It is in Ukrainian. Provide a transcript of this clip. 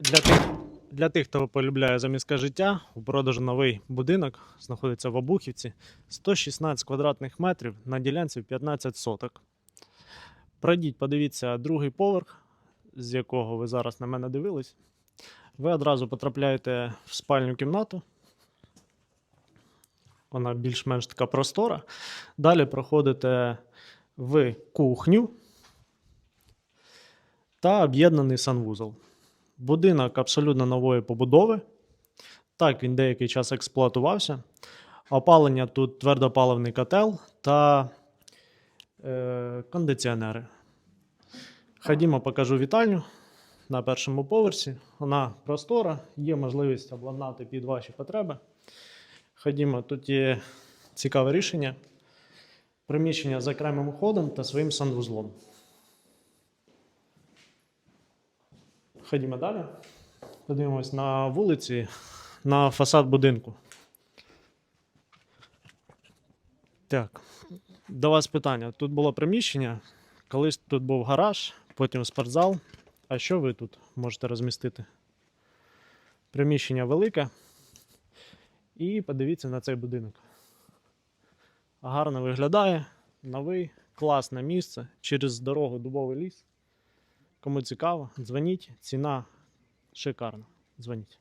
Для тих, для тих, хто полюбляє заміське життя, у продажу новий будинок знаходиться в Обухівці 116 квадратних метрів на ділянці в 15 соток. Пройдіть, подивіться другий поверх, з якого ви зараз на мене дивились. Ви одразу потрапляєте в спальню кімнату. Вона більш-менш така простора. Далі проходите в кухню та об'єднаний санвузол. Будинок абсолютно нової побудови. Так, він деякий час експлуатувався. Опалення тут твердопаливний котел та е, кондиціонери. Ходімо, покажу вітальню на першому поверсі. Вона простора, є можливість обладнати під ваші потреби. Ходімо, тут є цікаве рішення. Приміщення з окремим ходом та своїм санвузлом. Ходімо далі. Подивимось на вулиці, на фасад будинку. Так, до вас питання. Тут було приміщення, колись тут був гараж, потім спортзал. А що ви тут можете розмістити? Приміщення велике. І подивіться на цей будинок. Гарно виглядає. Новий, класне місце через дорогу Дубовий ліс. Кому цікаво, дзвоніть. Ціна шикарна. Дзвоніть.